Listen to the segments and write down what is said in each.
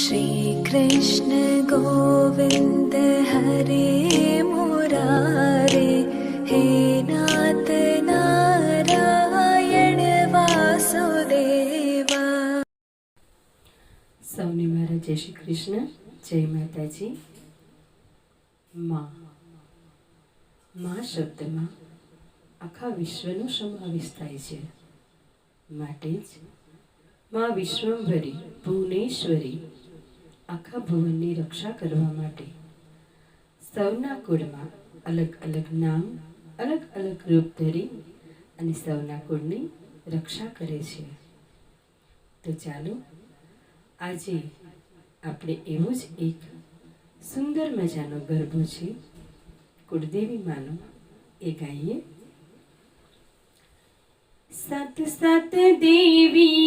श्रीकृष्ण गोविन्द हरे मुरारे हे नाथ नारायण वासुदेवा સૌને મારા જય શ્રી કૃષ્ણ જય માતાજી માં માં શબ્દમાં આખા વિશ્વનો સમાવેશ થાય છે માટે જ માં વિશ્વંભરી ભુવનેશ્વરી આખા ભુવનની રક્ષા કરવા માટે. સૌના કુળમાં અલગ અલગ નામ, અલગ અલગ રૂપ ધરી અને સૌના કુળની રક્ષા કરે છે. તો ચાલો, આજે આપણે એવો જ એક સુંદર મજાનો ગરબો છે, કુળદેવી માનો, એ ગાઈએ. સત સત દેવીને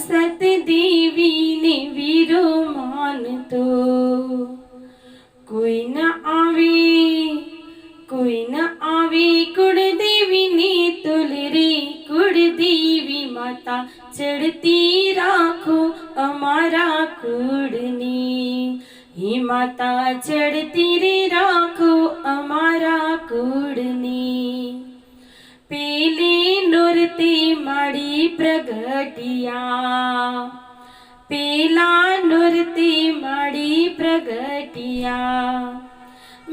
સત દેવીને વીરો માનતો કોઈ ના આવે, કોઈ ના આવે કુળદેવીને તુલ રે કુળદેવી માતા. ચડતી રાખો અમારા કુળની. હે માતા, ચડતી રે રાખો પ્રગટિયા. પેલા નૃત્ય માડી પ્રગટિયા.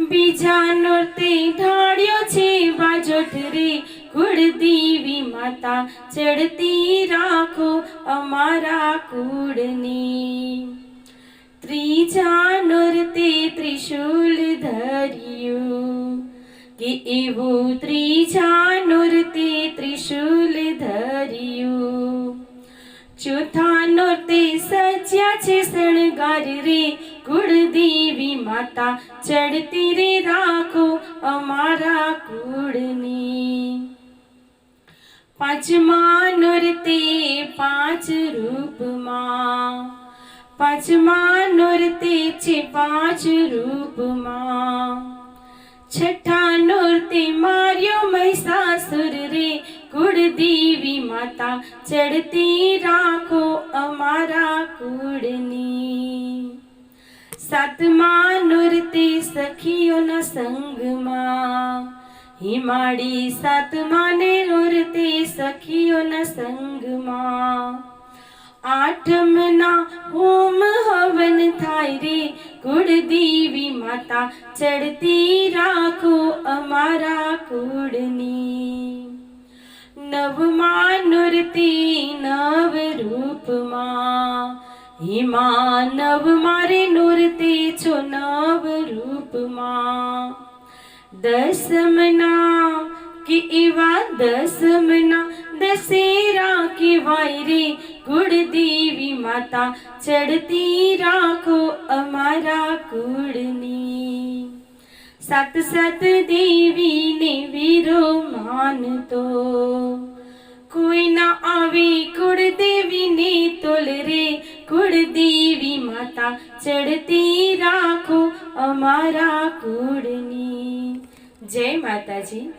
બીજા નૃત્ય ઢાળ્યો છે બાજોઠરે કુળદેવી માતા ચડતી રાખો અમારા કુળની. ત્રીજા નૃત્ય ત્રિશુલ ધર્યું. કે એવું ત્રીજા નૃત્ય છે શણગાર રે, કુળદેવી માતા, ચડતી રે રાખો અમારા કુળની. પાંચમા નૃત્ય પાંચ રૂપમાં, પાંચમા નૃત્ય છે પાંચ રૂપમાં. છઠ્ઠા નૃત્ય માર્યો મહિષાસુર રે, કુળદેવી માતા, ચડતી રાખો અમારા કુળની. સાતમા નૃત્ય સખીઓના સંગમાં હિમાડી સાતમા ને નૃત્ય સખીઓના સંગમાં આઠમના હોમ હવન થાય રે કુળદેવી માતા. ચડતી રાખો અમારા કુળની. નવમા નૃત્ય નવ રૂપમાં હિમા નવ મારે નૃત્ય છો નવ રૂપમાં દસમના કે એવા દસમના દશેરા કહેવાય રે, કુળદેવી માતા. ચડતી રાખો અમારા કુળની. સત સત દેવીને વીરો માનતો. કુળદેવી માતા ચડતી રાખો અમારા કુળની. જય માતાજી.